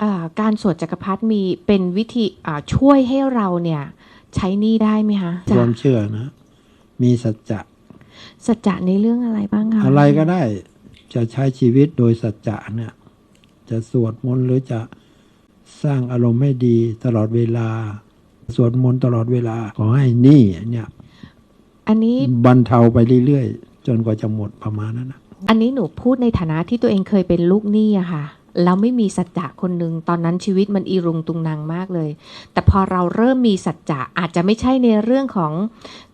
เอ่อการสวดจักรพรรดิมีเป็นวิธีอ่าช่วยให้เราเนี่ยใช้หนี่ได้ไหมคะความเชื่อนะ มีสัจจะสัจจะในเรื่องอะไรบ้างคะอะไรก็ได้จะใช้ชีวิตโดยสัจจะเนี่ย จะสวดมนต์หรือจะสร้างอารมณ์ให้ดีตลอดเวลา สวดมนต์ตลอดเวลาขอให้หนี่เนี่ย อันนี้บรรเทาไปเรื่อยๆ จนกว่าจะหมดประมาณนั้นนะอันนี้หนูพูดในฐานะที่ตัวเองเคยเป็นลูกหนี้อะค่ะ แล้วไม่มีสัจจะคนหนึ่งตอนนั้นชีวิตมันอีรุงตุงนางมากเลย แต่พอเราเริ่มมีสัจจะอาจจะไม่ใช่ในเรื่องของ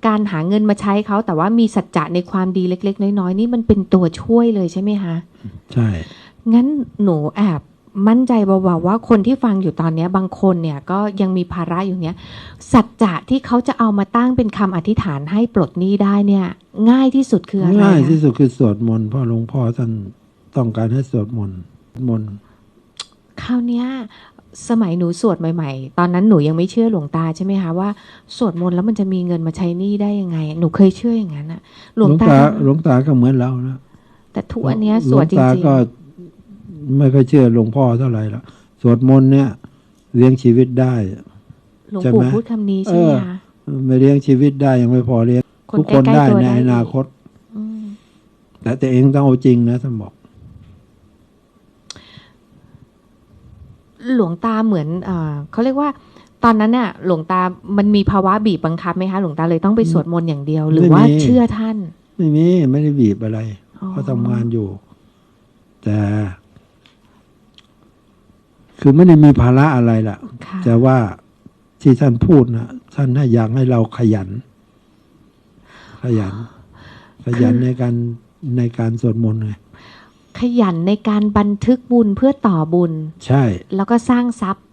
การหาเงินมาใช้เขา แต่ว่ามีสัจจะในความดีเล็ก ๆ น้อยๆนี่มันเป็นตัวช่วยเลยใช่ไหมคะใช่ งั้นหนูแอบมั่นใจเบาๆว่าคนที่ฟังอยู่ตอนเนี้ยบางคนเนี่ยก็ยังมีภาระอยู่เนี้ยสัจจะที่เขาจะเอามาตั้งเป็นคำอธิษฐานให้ปลดหนี้ได้เนี่ย ง่ายที่สุดคืออะไรง่ายอะที่สุดคือสวดมนต์เพ่อหลวงพ่อท่านต้องการให้สวดมนต์ มนต์คราวเนี้ยสมัยหนูสวดใหม่ ๆ ตอนนั้นหนูยังไม่เชื่อหลวงตาใช่ไหมคะว่าสวดมนต์แล้วมันจะมีเงินมาใช้หนี้ได้ยังไง หนูเคยเชื่ออย่างนั้นอะหลวงตาหลวงตาก็เหมือนเรานะแต่ทุกวันเนี้ยสหลววดงจตาริงก็ไม่ค่อยเชื่อหลวงพ่อเท่าไหร่ละสวดมนต์เนี่ยเลี้ยงชีวิตได้ๆหลวงใช่ปู่ไหมพูดคำนี้ใช่ไหมเออคะไม่เลี้ยงชีวิตได้ยังไม่พอเลี้ยงคนทุกใกคนล้ได้ๆตัวในได้อนาคตอืมแต่ตัวเองต้องเอาจริงนะท่านบอก หลวงตาเหมือนเอ่อเขาเรียกว่า ตอนนั้นเนี่ยหลวงตามันมีภาวะบีบบังคับไหมคะหลวงตาเลยต้องไปสวดมนต์อย่างเดียว หรือว่าไม่มีเชื่อท่าน ไม่มีไม่ได้บีบอะไรอ๋อเขาทำงานอยู่ แต่ คือไม่ได้มีภาระอะไรล่ะค่ะ แต่ว่าที่ท่านพูดนะท่านให้อยากให้เราขยัน ขยัน ขยันในการในการสวดมนต์ไง ขยันในการบันทึกบุญเพื่อต่อบุญ ใช่ แล้วก็สร้างทรัพย์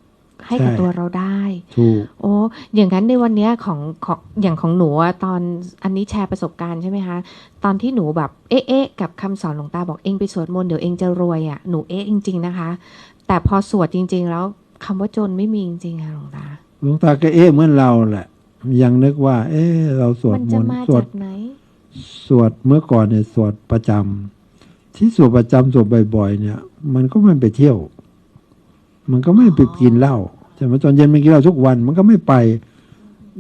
ให้กับใช่ตัวเราได้ถูกโอ้อย่างนั้นในวันเนี้ยของของอย่างของหนูอะตอนอันนี้แชร์ประสบการณ์ใช่ไหมคะ ตอนที่หนูแบบเอ๊ะเอ๊ะกับคำสอนหลวงตาบอกเองไปสวดมนต์เดี๋ยวเองจะรวยอะหนูเอ๊ะจริง ๆนะคะ แต่พอสวดจริง ๆ แล้วคำว่าจนไม่มีจริงๆค่ะหลวงตาหลวงตาก็เอ๊ะเหมือนเราแหละ ยังนึกว่า เอ๊ะเราสวดมันมจะนต์มาสวดจากไหนสวดเมื่อก่อนเนี่ยสวดประจำ ที่สวดประจำสวดบ่อยๆเนี่ย มันก็ไม่ไปเที่ยว มันก็ไม่ไปกินเหล้าใช่ไหมตอนเย็นไม่กินเหล้าทุกวัน มันก็ไม่ไป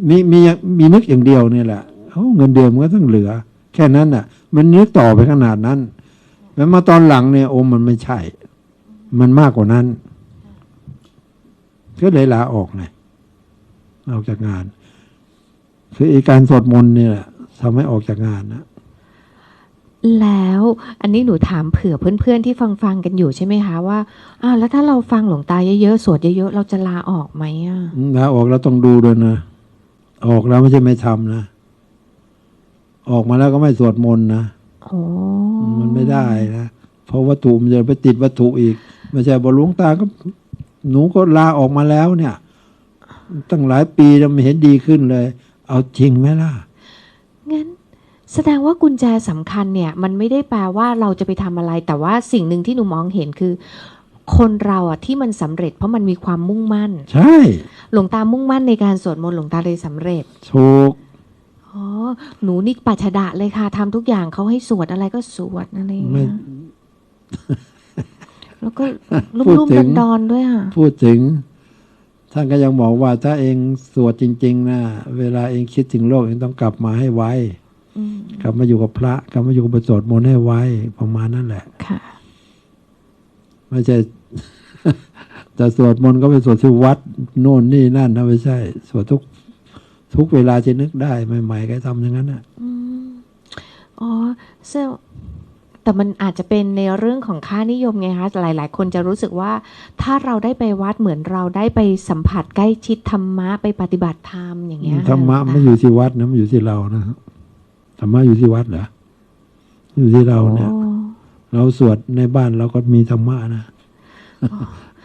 มีมีมีนึกอย่างเดียวเนี่ยแหละเอ้าเงินเดือนมันก็ต้องเหลือ แค่นั้นน่ะ มันนึกต่อไปขนาดนั้นแล้วมาตอนหลังเนี่ยโอ้มันไม่ใช่ มันมากกว่านั้น ก็เลยลาออกไงออกจากงาน คือไอการสวดมนต์เนี่ยทำให้ออกจากงานนะ แล้วอันนี้หนูถามเผื่อเพื่อนๆที่ฟังฟังๆกันอยู่ใช่ไหมคะว่าอ้าวแล้วถ้าเราฟังหลวงตาเยอะๆสวดเยอะๆเราจะลาออกไหมอะลาออกแล้วต้องดูด้วยนะ ออกแล้วไม่ใช่ไม่ทำนะ ออกมาแล้วก็ไม่สวดมนต์นะโอ้มันไม่ได้นะเพราะวัตถุมันจะไปติดวัตถุอีกไม่ใช่บอหลวงตาก็หนูก็ลาออกมาแล้วเนี่ย ตั้งหลายปีแล้วไม่เห็นดีขึ้นเลย เอาจริงไหมล่ะงั้น แสดงว่ากุญแจสำคัญเนี่ย มันไม่ได้แปลว่าเราจะไปทำอะไร แต่ว่าสิ่งหนึ่งที่หนูมองเห็นคือ คนเราอะที่มันสำเร็จ เพราะมันมีความมุ่งมั่น ใช่ หลวงตามุ่งมั่นในการสวดมนต์หลวงตาเลยสำเร็จถูกอ๋อหนูนี่ปัจฉดะเลยค่ะทำทุกอย่างเขาให้สวดอะไรก็สวดอะไรอย่างไม่เงี้ยแล้วก็รุ่พูดมถึๆงดอนๆด้วยอะพูดถึงท่านก็ยังบอกว่าถ้าเองสวดจริง ๆนะเวลาเองคิดถึงโลกเองต้องกลับมาให้ไวอืม กลับมาอยู่กับพระกลับมาอยู่กับสวดมนต์ให้ไวประมาณนั้นแหละค่ะไม่ใช่แต่สวดมนต์ก็ไปสวดที่วัดโน่นนี่นั่นนะไม่ใช่ สวดทุก ทุกเวลาจะนึกได้ใหม่ๆก็ทำอย่างนั้นน่ะอืมอ๋อเซลแต่มันอาจจะเป็นในเรื่องของค่านิยมไงคะหลาย ๆ คนจะรู้สึกว่า ถ้าเราได้ไปวัดเหมือนเราได้ไปสัมผัสใกล้ชิดธรรมะไปปฏิบัติธรรมอย่างเงี้ยธรรมะไม่อยู่ที่วัดนะมันอยู่ที่เรานะธ รรมะอยู่ที่วัดเหรออยู่ที่เราเนี่ยโอ้เราสวดในบ้านเราก็มีธรรมะนะ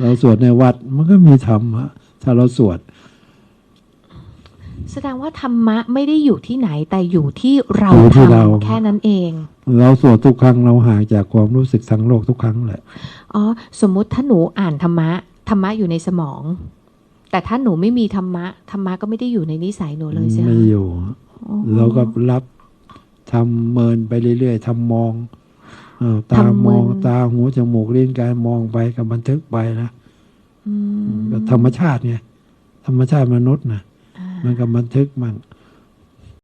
เราสวดในวัดมันก็มีธรรมะถ้าเราสวด แสดงว่าธรรมะไม่ได้อยู่ที่ไหนแต่อยู่ที่เราอยู่ที่ทเราำแค่นั้นเอง เราสวดทุกครั้งเราห่างจากความรู้สึกทางโลกทุกครั้งแหละอ๋อสมมุติถ้าหนูอ่านธรรมะธรรมะอยู่ในสมอง แต่ถ้าหนูไม่มีธรรมะธรรมะก็ไม่ได้อยู่ในนิสัยหนูเลยใช่ไหมไม่อยู่อ๋อเราก็รับ ทำเมินไปเรื่อยๆทำมองเออตาทำเมินมองตาหูจมูกลิ้นกายมองไปกับบันทึกไปนะอืมก็ธรรมชาติไงธรรมชาติมนุษย์นะอ่ามันก็บันทึกมั่ง